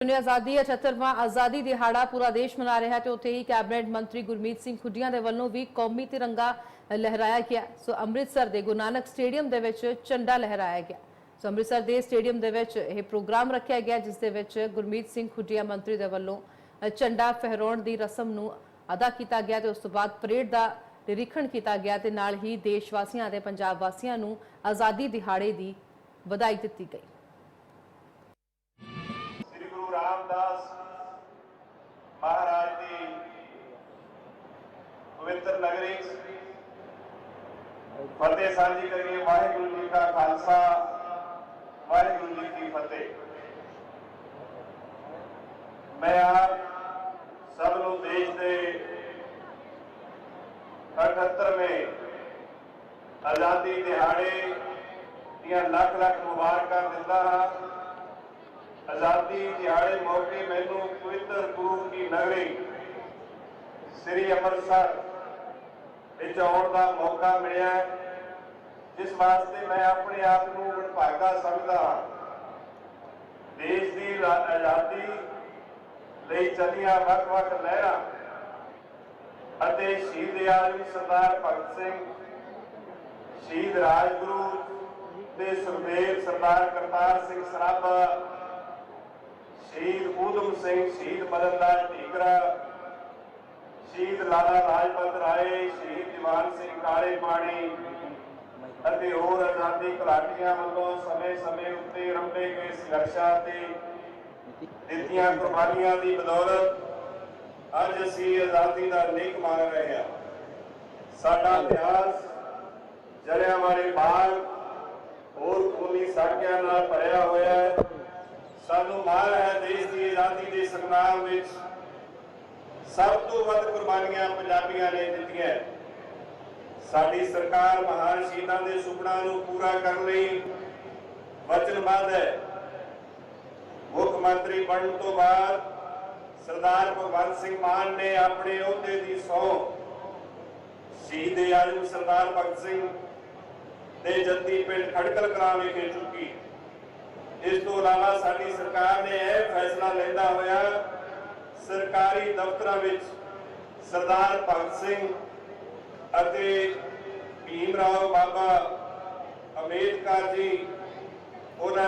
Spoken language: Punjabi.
ਨੇ ਆਜ਼ਾਦੀ 78ਵਾਂ ਆਜ਼ਾਦੀ ਦਿਹਾੜਾ ਪੂਰਾ ਦੇਸ਼ ਮਨਾ ਰਿਹਾ ਹੈ ਤੇ ਉੱਥੇ ਹੀ ਕੈਬਨਿਟ ਮੰਤਰੀ ਗੁਰਮੀਤ ਸਿੰਘ ਖੁੱਡੀਆਂ ਦੇ ਵੱਲੋਂ ਵੀ ਕੌਮੀ ਤਿਰੰਗਾ ਲਹਿਰਾਇਆ ਗਿਆ। ਸੋ ਅੰਮ੍ਰਿਤਸਰ ਦੇ ਗੁਰੂ ਨਾਨਕ ਸਟੇਡੀਅਮ ਦੇ ਵਿੱਚ ਝੰਡਾ ਲਹਿਰਾਇਆ ਗਿਆ। ਸੋ ਅੰਮ੍ਰਿਤਸਰ ਦੇ ਸਟੇਡੀਅਮ ਦੇ ਵਿੱਚ ਇਹ ਪ੍ਰੋਗਰਾਮ ਰੱਖਿਆ ਗਿਆ, ਜਿਸ ਦੇ ਵਿੱਚ ਗੁਰਮੀਤ ਸਿੰਘ ਖੁੱਡੀਆਂ ਮੰਤਰੀ ਦੇ ਵੱਲੋਂ ਝੰਡਾ ਫਹਿਰਾਉਣ ਦੀ ਰਸਮ ਨੂੰ ਅਦਾ ਕੀਤਾ ਗਿਆ ਤੇ ਉਸ ਤੋਂ ਬਾਅਦ ਪਰੇਡ ਦਾ ਨਿਰੀਖਣ ਕੀਤਾ ਗਿਆ ਤੇ ਨਾਲ ਹੀ ਦੇਸ਼ ਵਾਸੀਆਂ ਅਤੇ ਪੰਜਾਬ ਵਾਸੀਆਂ ਨੂੰ ਆਜ਼ਾਦੀ ਦਿਹਾੜੇ ਦੀ ਵਧਾਈ ਦਿੱਤੀ ਗਈ। ਪਵਿੱਤਰ ਨਗਰੀ। ਫਤਿਹ ਸਾਂਝੀ ਕਰੀਏ ਵਾਹਿਗੁਰੂ ਜੀ ਕਾ ਖਾਲਸਾ, ਵਾਹਿਗੁਰੂ ਜੀ ਕੀ ਫਤਿਹ। ਮੈਂ ਆਪ ਸਭ ਨੂੰ ਦੇਸ਼ ਦੇ 78ਵੇਂ ਆਜ਼ਾਦੀ ਦਿਹਾੜੇ ਦੀਆਂ ਲੱਖ ਲੱਖ ਮੁਬਾਰਕਾਂ ਦਿੰਦਾ ਹਾਂ। ਆਜ਼ਾਦੀ ਦਿਹਾੜੇ ਮੌਕੇ ਮੈਨੂੰ ਪਵਿੱਤਰ ਗੁਰੂ ਕੀ ਨਗਰੀ, ਸ੍ਰੀ ਅੰਮ੍ਰਿਤਸਰ ਵਿੱਚ ਆਉਣ ਦਾ ਮੌਕਾ ਮਿਲਿਆ ਜਿਸ ਵਾਸਤੇ ਮੈਂ ਆਪਣੇ ਆਪ ਨੂੰ ਵਡਭਾਗਾ ਸਮਝਦਾ ਹਾਂ। ਦੇਸ਼ ਦੀ ਆਜ਼ਾਦੀ ਲਈ ਚੱਲੀਆਂ ਵੱਖ-ਵੱਖ ਲਹਿਰਾਂ ਅਤੇ ਸ਼ਹੀਦ ਆਜ਼ਮ ਸਰਦਾਰ ਭਗਤ ਸਿੰਘ, ਸ਼ਹੀਦ ਰਾਜਗੁਰੂ ਤੇ ਸੁਖਦੇਵ ਸਰਦਾਰ ਕਰਤਾਰ ਸਿੰਘ ਸਰਾਭਾ, ਸ਼ਹੀਦ ਊਧਮ ਸਿੰਘ, ਸ਼ਹੀਦ ਮਦਨ ਲਾਲ ਢੀਗਰਾ ਸ਼ਹੀਦ ਲਾਲਾ ਲਾਜਪਤ ਰਾਏ, ਸ਼ਹੀਦ ਦੀਵਾਨ ਸਿੰਘ ਕਾਲੇ ਪਾਣੀ ਅਤੇ ਹੋਰ ਆਜ਼ਾਦੀ ਘੁਲਾਟੀਆਂ ਵੱਲੋਂ ਸਮੇਂ-ਸਮੇਂ ਉੱਤੇ ਰੰਭੇ ਗਏ ਸੰਘਰਸ਼ਾਂ ਤੇ ਦਿੱਤੀਆਂ ਕੁਰਬਾਨੀਆਂ ਦੀ ਬਦੌਲਤ ਅੱਜ ਅਸੀਂ ਆਜ਼ਾਦੀ ਦਾ ਨਿਕ ਮੰਨ ਰਹੇ ਹਾਂ। ਸਾਡਾ ਇਤਿਹਾਸ ਜਲਿਆਂਵਾਲੇ ਬਾਗ ਹੋਰ ਖੂਨੀ ਸਾਕਿਆਂ ਨਾਲ ਭਰਿਆ ਹੋਇਆ ਹੈ। ਸਾਨੂੰ ਮਾਣ ਹੈ ਦੇਸ਼ ਦੀ ਆਜ਼ਾਦੀ ਦੇ ਸੰਗਰਾਮ ਵਿੱਚ ਸਭ ਤੋਂ ਵੱਧ ਕੁਰਬਾਨੀਆਂ ਪੰਜਾਬੀਆਂ ਨੇ ਦਿੱਤੀਆਂ ਸਾਡੀ ਸਰਕਾਰ ਮਹਾਨ ਸ਼ਹੀਦਾਂ ਦੇ ਸੁਪਨਾ ਨੂੰ ਪੂਰਾ ਕਰਨ ਲਈ ਵਚਨਬੱਧ ਹੈ। ਮੁੱਖ ਮੰਤਰੀ ਬਣਨ ਤੋਂ ਬਾਅਦ ਸਰਦਾਰ ਭਗਵੰਤ ਸਿੰਘ ਮਾਨ ਨੇ ਆਪਣੇ ਅਹੁਦੇ ਦੀ ਸਹੁੰ ਸ਼ਹੀਦ ਆਜ਼ਮ ਸਰਦਾਰ ਭਗਤ ਸਿੰਘ ਦੇ ਜੱਦੀ ਪਿੰਡ ਖੜਕਲ ਕਲਾਂ ਵਿਖੇ ਚੁੱਕੀ। ਇਸ ਤੋਂ ਇਲਾਵਾ ਸਾਡੀ ਸਰਕਾਰ ਨੇ ਇਹ ਫੈਸਲਾ ਲੈਂਦਾ ਹੋਇਆ ਸਰਕਾਰੀ ਦਫ਼ਤਰਾਂ ਵਿੱਚ ਸਰਦਾਰ ਭਗਤ ਸਿੰਘ ਅਤੇ ਭੀਮ ਰਾਓ ਬਾਬਾ ਅੰਬੇਦਕਰ ਜੀ ਉਹਨਾਂ